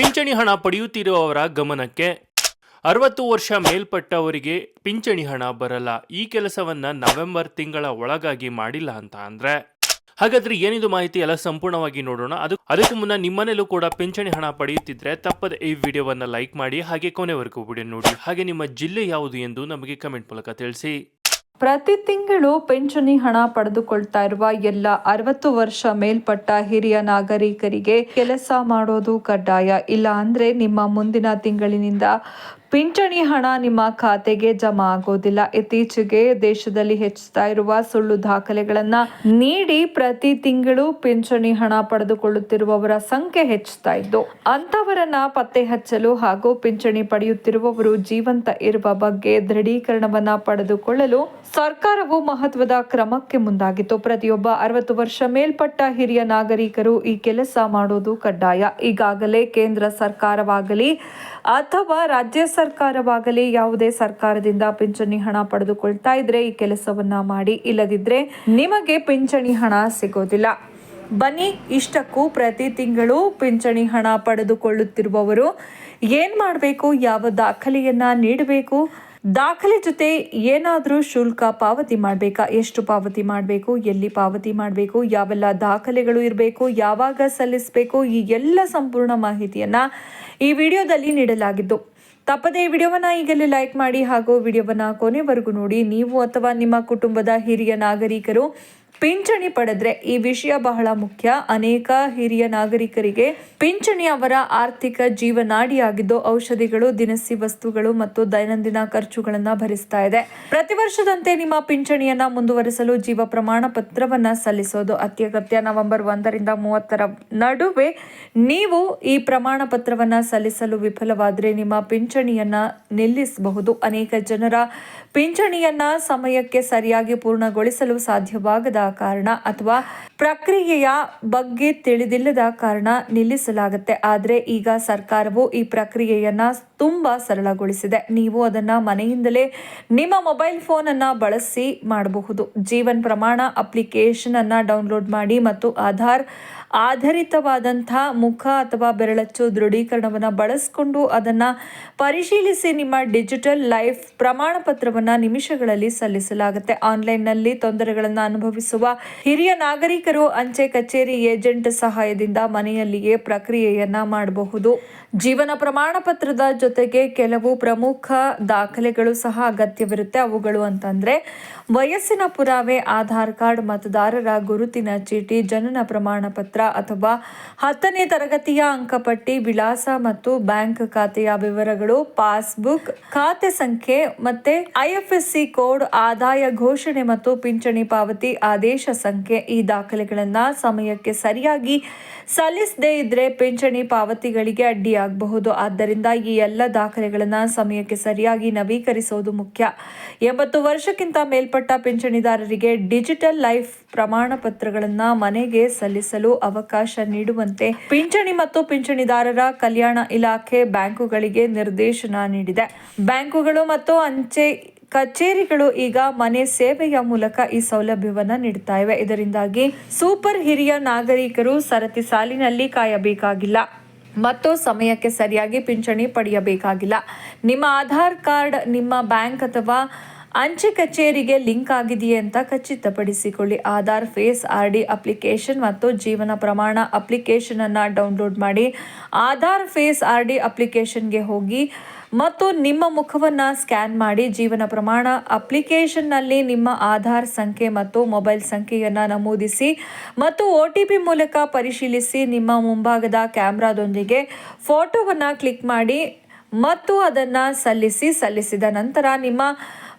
ಪಿಂಚಣಿ ಹಣ ಪಡೆಯುತ್ತಿರುವವರ ಗಮನಕ್ಕೆ ಅರವತ್ತು ವರ್ಷ ಮೇಲ್ಪಟ್ಟವರಿಗೆ ಪಿಂಚಣಿ ಹಣ ಬರಲ್ಲ. ಈ ಕೆಲಸವನ್ನ ನವೆಂಬರ್ ತಿಂಗಳ ಒಳಗಾಗಿ ಮಾಡಿಲ್ಲ ಅಂತ ಅಂದ್ರೆ. ಹಾಗಾದ್ರೆ ಏನಿದು ಮಾಹಿತಿ ಎಲ್ಲ ಸಂಪೂರ್ಣವಾಗಿ ನೋಡೋಣ. ಅದು ಅದಕ್ಕೂ ಮುನ್ನ ನಿಮ್ಮನೇಲೂ ಕೂಡ ಪಿಂಚಣಿ ಹಣ ಪಡೆಯುತ್ತಿದ್ರೆ ತಪ್ಪದೆ ಈ ವಿಡಿಯೋವನ್ನ ಲೈಕ್ ಮಾಡಿ ಹಾಗೆ ಕೊನೆವರೆಗೂ ವಿಡಿಯೋ ನೋಡಿ. ಹಾಗೆ ನಿಮ್ಮ ಜಿಲ್ಲೆ ಯಾವುದು ಎಂದು ನಮಗೆ ಕಮೆಂಟ್ ಮೂಲಕ ತಿಳಿಸಿ. ಪ್ರತಿ ತಿಂಗಳು ಪಿಂಚಣಿ ಹಣ ಪಡೆದುಕೊಳ್ತಾ ಇರುವ ಎಲ್ಲ ಅರವತ್ತು ವರ್ಷ ಮೇಲ್ಪಟ್ಟ ಹಿರಿಯ ನಾಗರಿಕರಿಗೆ ಕೆಲಸ ಮಾಡೋದು ಕಡ್ಡಾಯ. ಇಲ್ಲ ಅಂದ್ರೆ ನಿಮ್ಮ ಮುಂದಿನ ತಿಂಗಳಿನಿಂದ ಪಿಂಚಣಿ ಹಣ ನಿಮ್ಮ ಖಾತೆಗೆ ಜಮಾ ಆಗೋದಿಲ್ಲ. ಇತ್ತೀಚೆಗೆ ದೇಶದಲ್ಲಿ ಹೆಚ್ಚುತ್ತಾ ಇರುವ ಸುಳ್ಳು ದಾಖಲೆಗಳನ್ನ ನೀಡಿ ಪ್ರತಿ ತಿಂಗಳು ಪಿಂಚಣಿ ಹಣ ಪಡೆದುಕೊಳ್ಳುತ್ತಿರುವವರ ಸಂಖ್ಯೆ ಹೆಚ್ಚುತ್ತಾ ಇದ್ದು ಅಂತವರನ್ನ ಪತ್ತೆ ಹಚ್ಚಲು ಹಾಗೂ ಪಿಂಚಣಿ ಪಡೆಯುತ್ತಿರುವವರು ಜೀವಂತ ಇರುವ ಬಗ್ಗೆ ದೃಢೀಕರಣವನ್ನ ಪಡೆದುಕೊಳ್ಳಲು ಸರ್ಕಾರವು ಮಹತ್ವದ ಕ್ರಮಕ್ಕೆ ಮುಂದಾಗಿತ್ತು. ಪ್ರತಿಯೊಬ್ಬ ಅರವತ್ತು ವರ್ಷ ಮೇಲ್ಪಟ್ಟ ಹಿರಿಯ ನಾಗರಿಕರು ಈ ಕೆಲಸ ಮಾಡೋದು ಕಡ್ಡಾಯ. ಈಗಾಗಲೇ ಕೇಂದ್ರ ಸರ್ಕಾರವಾಗಲಿ ಅಥವಾ ರಾಜ್ಯ ಸರ್ಕಾರವಾಗಲಿ, ಯಾವುದೇ ಸರ್ಕಾರದಿಂದ ಪಿಂಚಣಿ ಹಣ ಪಡೆದುಕೊಳ್ತಾ ಇದ್ರೆ ಈ ಕೆಲಸವನ್ನ ಮಾಡಿ. ಇಲ್ಲದಿದ್ರೆ ನಿಮಗೆ ಪಿಂಚಣಿ ಹಣ ಸಿಗೋದಿಲ್ಲ. ಬನ್ನಿ, ಇಷ್ಟಕ್ಕೂ ಪ್ರತಿ ತಿಂಗಳು ಪಿಂಚಣಿ ಹಣ ಪಡೆದುಕೊಳ್ಳುತ್ತಿರುವವರು ಏನ್ ಮಾಡಬೇಕು? ಯಾವ ದಾಖಲೆಯನ್ನ ನೀಡಬೇಕು? ದಾಖಲೆ ಜೊತೆ ಏನಾದರೂ ಶುಲ್ಕ ಪಾವತಿ ಮಾಡಬೇಕಾ? ಎಷ್ಟು ಪಾವತಿ ಮಾಡಬೇಕು? ಎಲ್ಲಿ ಪಾವತಿ ಮಾಡಬೇಕು? ಯಾವೆಲ್ಲ ದಾಖಲೆಗಳು ಇರಬೇಕು? ಯಾವಾಗ ಸಲ್ಲಿಸಬೇಕು? ಈ ಎಲ್ಲ ಸಂಪೂರ್ಣ ಮಾಹಿತಿಯನ್ನು ಈ ವಿಡಿಯೋದಲ್ಲಿ ನೀಡಲಾಗಿದ್ದು. ತಪ್ಪದೇ ವಿಡಿಯೋವನ್ನ ಈಗಲೇ ಲೈಕ್ ಮಾಡಿ ಹಾಗೂ ವಿಡಿಯೋವನ್ನು ಕೊನೆವರೆಗೂ ನೋಡಿ, ನೀವು ಅಥವಾ ನಿಮ್ಮ ಕುಟುಂಬದ ಹಿರಿಯ ನಾಗರಿಕರು ಪಿಂಚಣಿ ಪಡೆದ್ರೆ ಈ ವಿಷಯ ಬಹಳ ಮುಖ್ಯ. ಅನೇಕ ಹಿರಿಯ ನಾಗರಿಕರಿಗೆ ಪಿಂಚಣಿ ಅವರ ಆರ್ಥಿಕ ಜೀವನಾಡಿಯಾಗಿದ್ದು ಔಷಧಿಗಳು, ದಿನಸಿ ವಸ್ತುಗಳು ಮತ್ತು ದೈನಂದಿನ ಖರ್ಚುಗಳನ್ನು ಭರಿಸ್ತಾ ಇದೆ. ಪ್ರತಿ ವರ್ಷದಂತೆ ನಿಮ್ಮ ಪಿಂಚಣಿಯನ್ನ ಮುಂದುವರಿಸಲು ಜೀವ ಪ್ರಮಾಣ ಪತ್ರವನ್ನ ಸಲ್ಲಿಸೋದು ಅತ್ಯಗತ್ಯ. ನವೆಂಬರ್ ಒಂದರಿಂದ ಮೂವತ್ತರ ನಡುವೆ ನೀವು ಈ ಪ್ರಮಾಣ ಪತ್ರವನ್ನ ಸಲ್ಲಿಸಲು ವಿಫಲವಾದರೆ ನಿಮ್ಮ ಪಿಂಚಣಿಯನ್ನ ನಿಲ್ಲಿಸಬಹುದು. ಅನೇಕ ಜನರ ಪಿಂಚಣಿಯನ್ನ ಸಮಯಕ್ಕೆ ಸರಿಯಾಗಿ ಪೂರ್ಣಗೊಳಿಸಲು ಸಾಧ್ಯವಾಗದ ಕಾರಣ ಅಥವಾ ಪ್ರಕ್ರಿಯೆಯ ಬಗ್ಗೆ ತಿಳಿದಿಲ್ಲದ ಕಾರಣ ನಿಲ್ಲಿಸಲಾಗುತ್ತೆ. ಆದರೆ ಈಗ ಸರ್ಕಾರವು ಈ ಪ್ರಕ್ರಿಯೆಯನ್ನ ತುಂಬಾ ಸರಳಗೊಳಿಸಿದೆ. ನೀವು ಅದನ್ನ ಮನೆಯಿಂದಲೇ ನಿಮ್ಮ ಮೊಬೈಲ್ ಫೋನ್ ಅನ್ನ ಬಳಸಿ ಮಾಡಬಹುದು. ಜೀವನ್ ಪ್ರಮಾಣ ಅಪ್ಲಿಕೇಶನ್ ಅನ್ನ ಡೌನ್ಲೋಡ್ ಮಾಡಿ ಮತ್ತು ಆಧಾರ್ ಆಧಾರಿತವಾದಂಥ ಮುಖ ಅಥವಾ ಬೆರಳಚ್ಚು ದೃಢೀಕರಣವನ್ನು ಬಳಸಿಕೊಂಡು ಅದನ್ನ ಪರಿಶೀಲಿಸಿ ನಿಮ್ಮ ಡಿಜಿಟಲ್ ಲೈಫ್ ಪ್ರಮಾಣ ಪತ್ರವನ್ನ ನಿಮಿಷಗಳಲ್ಲಿ ಸಲ್ಲಿಸಲಾಗುತ್ತೆ. ಆನ್ಲೈನ್ನಲ್ಲಿ ತೊಂದರೆಗಳನ್ನು ಅನುಭವಿಸುವ ಹಿರಿಯ ನಾಗರಿಕರು ಅಂಚೆ ಕಚೇರಿ ಏಜೆಂಟ್ ಸಹಾಯದಿಂದ ಮನೆಯಲ್ಲಿಯೇ ಪ್ರಕ್ರಿಯೆಯನ್ನು ಮಾಡಬಹುದು. ಜೀವನ ಪ್ರಮಾಣ ಪತ್ರದ ಜೊತೆಗೆ ಕೆಲವು ಪ್ರಮುಖ ದಾಖಲೆಗಳು ಸಹ ಅಗತ್ಯವಿರುತ್ತೆ. ಅವುಗಳು ಅಂತಂದ್ರೆ, ವಯಸ್ಸಿನ ಪುರಾವೆ, ಆಧಾರ್ ಕಾರ್ಡ್, ಮತದಾರರ ಗುರುತಿನ ಚೀಟಿ, ಜನನ ಪ್ರಮಾಣ ಪತ್ರ ಅಥವಾ ಹತ್ತನೇ ತರಗತಿಯ ಅಂಕಪಟ್ಟಿ, ವಿಳಾಸ ಮತ್ತು ಬ್ಯಾಂಕ್ ಖಾತೆಯ ವಿವರಗಳು, ಪಾಸ್ಬುಕ್, ಖಾತೆ ಸಂಖ್ಯೆ ಮತ್ತೆ ಐಎಫ್ಎಸ್ಸಿ ಕೋಡ್, ಆದಾಯ ಘೋಷಣೆ ಮತ್ತು ಪಿಂಚಣಿ ಪಾವತಿ, ಆದೇಶ ಸಂಖ್ಯೆ ಈ ದಾಖಲೆಗಳನ್ನು ಸಮಯಕ್ಕೆ ಸರಿಯಾಗಿ ಸಲ್ಲಿಸದೇ ಇದ್ರೆ ಪಿಂಚಣಿ ಪಾವತಿಗಳಿಗೆ ಅಡ್ಡಿಯಾಗಬಹುದು. ಆದ್ದರಿಂದ ಈ ಎಲ್ಲ ದಾಖಲೆಗಳನ್ನ ಸಮಯಕ್ಕೆ ಸರಿಯಾಗಿ ನವೀಕರಿಸುವುದು ಮುಖ್ಯ. ಎಂಬತ್ತು ವರ್ಷಕ್ಕಿಂತ ಮೇಲ್ಪಟ್ಟ ಪಿಂಚಣಿದಾರರಿಗೆ ಡಿಜಿಟಲ್ ಲೈಫ್ ಪ್ರಮಾಣ ಪತ್ರಗಳನ್ನು ಮನೆಗೆ ಸಲ್ಲಿಸಲು ಅವಕಾಶ ನೀಡುವಂತೆ ಪಿಂಚಣಿ ಮತ್ತು ಪಿಂಚಣಿದಾರರ ಕಲ್ಯಾಣ ಇಲಾಖೆ ಬ್ಯಾಂಕುಗಳಿಗೆ ನಿರ್ದೇಶನ ನೀಡಿದೆ. ಬ್ಯಾಂಕುಗಳು ಮತ್ತು ಅಂಚೆ ಕಚೇರಿಗಳು ಈಗ ಮನೆ ಸೇವೆಯ ಮೂಲಕ ಈ ಸೌಲಭ್ಯವನ್ನು ನೀಡುತ್ತಾ ಇವೆ. ಇದರಿಂದಾಗಿ ಸೂಪರ್ ಹಿರಿಯ ನಾಗರಿಕರು ಸರತಿ ಸಾಲಿನಲ್ಲಿ ಕಾಯಬೇಕಾಗಿಲ್ಲ. ಮತ್ತು ಸಮಯಕ್ಕೆ ಸರಿಯಾಗಿ ಪಿಂಚಣಿ ಪಡೆಯಬೇಕಾಗಿಲ್ಲ. ನಿಮ್ಮ ಆಧಾರ್ ಕಾರ್ಡ್, ನಿಮ್ಮ ಬ್ಯಾಂಕ್ ಅಥವಾ ಅಂಚೆ ಕಚೇರಿಗೆ ಲಿಂಕ್ ಆಗಿದೆಯೇ ಅಂತ ಖಚಿತಪಡಿಸಿಕೊಳ್ಳಿ. Aadhaar, face, R D application ಮತ್ತು ಜೀವನ ಪ್ರಮಾಣ ಅಪ್ಲಿಕೇಶನ್ ಅನ್ನ ಡೌನ್ಲೋಡ್ ಮಾಡಿ ಆಧಾರ್, ಫೇಸ್, ಆರ್ ಡಿ ಅಪ್ಲಿಕೇಶನ್ಗೆ ಹೋಗಿ ಮತ್ತು ನಿಮ್ಮ ಮುಖವನ್ನು ಸ್ಕ್ಯಾನ್ ಮಾಡಿ ಜೀವನ ಪ್ರಮಾಣ, ಅಪ್ಲಿಕೇಶನ್ನಲ್ಲಿ ನಿಮ್ಮ ಆಧಾರ್ ಸಂಖ್ಯೆ ಮತ್ತು ಮೊಬೈಲ್ ಸಂಖ್ಯೆಯನ್ನು ನಮೂದಿಸಿ ಮತ್ತು ಒ ಟಿ ಪಿ ಮೂಲಕ ಪರಿಶೀಲಿಸಿ ನಿಮ್ಮ ಮುಂಭಾಗದ ಕ್ಯಾಮ್ರಾದೊಂದಿಗೆ ಫೋಟೋವನ್ನು ಕ್ಲಿಕ್ ಮಾಡಿ ಮತ್ತು ಅದನ್ನು ಸಲ್ಲಿಸಿ ಸಲ್ಲಿಸಿದ ನಂತರ ನಿಮ್ಮ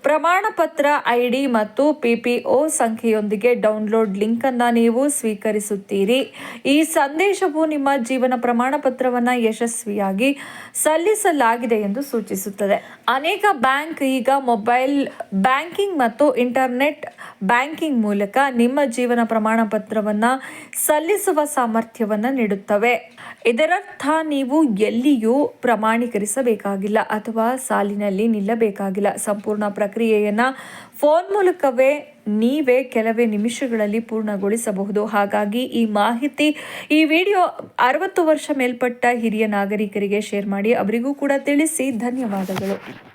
ಪ್ರಮಾಣ ಪತ್ರ ಐ ಡಿ ಮತ್ತು ಪಿ ಪಿ ಒ ಸಂಖ್ಯೆಯೊಂದಿಗೆ ಡೌನ್ಲೋಡ್ ಲಿಂಕ್ ಅನ್ನ ನೀವು ಸ್ವೀಕರಿಸುತ್ತೀರಿ. ಈ ಸಂದೇಶವು ನಿಮ್ಮ ಜೀವನ ಪ್ರಮಾಣ ಪತ್ರವನ್ನ ಯಶಸ್ವಿಯಾಗಿ ಸಲ್ಲಿಸಲಾಗಿದೆ ಎಂದು ಸೂಚಿಸುತ್ತದೆ. ಅನೇಕ ಬ್ಯಾಂಕ್ ಈಗ ಮೊಬೈಲ್ ಬ್ಯಾಂಕಿಂಗ್ ಮತ್ತು ಇಂಟರ್ನೆಟ್ ಬ್ಯಾಂಕಿಂಗ್ ಮೂಲಕ ನಿಮ್ಮ ಜೀವನ ಪ್ರಮಾಣ ಪತ್ರವನ್ನ ಸಲ್ಲಿಸುವ ಸಾಮರ್ಥ್ಯವನ್ನು ನೀಡುತ್ತವೆ. ಇದರರ್ಥ, ನೀವು ಎಲ್ಲಿಯೂ ಪ್ರಮಾಣೀಕರಿಸಬೇಕಾಗಿಲ್ಲ ಅಥವಾ ಸಾಲಿನಲ್ಲಿ ನಿಲ್ಲಬೇಕಾಗಿಲ್ಲ. ಸಂಪೂರ್ಣ ಪ್ರಕ್ರಿಯೆಯನ್ನ ಫೋನ್ ಮೂಲಕವೇ ನೀವೇ ಕೆಲವೇ ನಿಮಿಷಗಳಲ್ಲಿ ಪೂರ್ಣಗೊಳಿಸಬಹುದು. ಹಾಗಾಗಿ ಈ ಮಾಹಿತಿ, ಈ ವಿಡಿಯೋ ಅರವತ್ತು ವರ್ಷ ಮೇಲ್ಪಟ್ಟ ಹಿರಿಯ ನಾಗರಿಕರಿಗೆ ಶೇರ್ ಮಾಡಿ ಅವರಿಗೂ ಕೂಡ ತಿಳಿಸಿ. ಧನ್ಯವಾದಗಳು.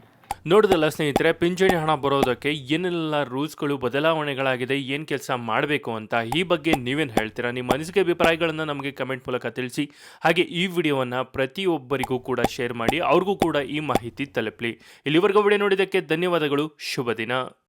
ನೋಡಿದಲ್ಲ ಸ್ನೇಹಿತರೆ, ಪಿಂಚಣಿ ಹಣ ಬರೋದಕ್ಕೆ ಏನೆಲ್ಲ ರೂಲ್ಸ್ಗಳು, ಬದಲಾವಣೆಗಳಾಗಿದೆ, ಏನು ಕೆಲಸ ಮಾಡಬೇಕು ಅಂತ ಈ ಬಗ್ಗೆ ನೀವೇನು ಹೇಳ್ತೀರಾ? ನಿಮ್ಮ ಅನಿಸಿಕೆ ಅಭಿಪ್ರಾಯಗಳನ್ನು ನಮಗೆ ಕಮೆಂಟ್ ಮೂಲಕ ತಿಳಿಸಿ. ಹಾಗೆ ಈ ವಿಡಿಯೋವನ್ನು ಪ್ರತಿಯೊಬ್ಬರಿಗೂ ಕೂಡ ಶೇರ್ ಮಾಡಿ, ಅವ್ರಿಗೂ ಕೂಡ ಈ ಮಾಹಿತಿ ತಲುಪಲಿ. ಇಲ್ಲಿವರೆಗೂ ವಿಡಿಯೋ ನೋಡಿದ್ದಕ್ಕೆ ಧನ್ಯವಾದಗಳು, ಶುಭ ದಿನ.